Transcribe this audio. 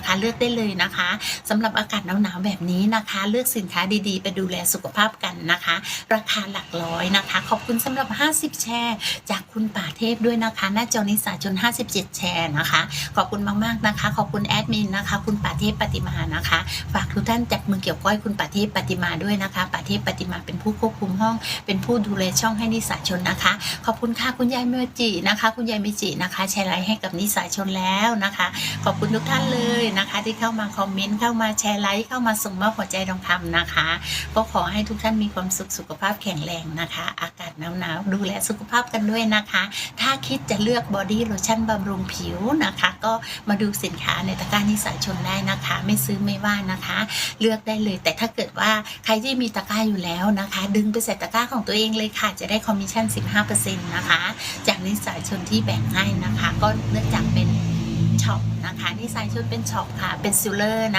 นะคะ เลือกได้เลยนะคะสำหรับอากาศหนาวๆแบบนี้นะคะ เลือกสินค้าดีๆ ไปดูแลสุขภาพกันนะคะ ราคาหลักร้อยนะคะ ขอบคุณสำหรับ 50 แชร์ จากคุณป่าเทพด้วยนะคะ หน้าจอนิสาชน57 แชร์นะคะ ขอบคุณมากๆนะคะ ขอบคุณแอดมินนะคะ คุณป่าเทพปฏิมานะคะ ฝากทุกท่านจับมือเกี่ยวก้อยคุณป่าเทพปฏิมาด้วยนะคะป่าเทพปฏิมาเป็นผู้ควบคุมห้อง เป็นผู้ดูแลช่องให้นิสาชนนะคะ ขอบคุณค่ะคุณยายเมจินะคะ คุณยายเมจินะคะแชร์ไลค์ให้กับนิสาชนแล้วนะคะ ขอบคุณทุกท่านเลยนะคะ ที่เข้ามาคอมเมนต์เข้ามาแชร์ไลค์เข้ามาส่งมอบหัวใจทองคำนะคะ ก็ขอให้ทุกท่านมีความสุขสุขภาพแข็งแรงนะคะ อากาศหนาวๆดูแลสุขภาพกันด้วยนะคะ ถ้าคิดจะเลือกบอดี้โลชั่นบำรุงผิวนะคะ ก็มาดูสินค้าในตะกร้านิสาชนได้นะคะ ไม่ซื้อไม่ว่านะคะ เลือกได้เลย แต่ถ้าเกิดว่าใครที่มีตะกร้าอยู่แล้วนะคะ ดึงไปใส่ตะกร้าของตัวเองเลยค่ะจะได้คอมมิชชั่น 15%นะคะ จากนิสาชนที่แบ่งให้นะคะ ก็เนื่องจากเป็น ช็อปนะคะนิสาชนเป็นช็อปค่ะ เป็นซิลเลอร์นะ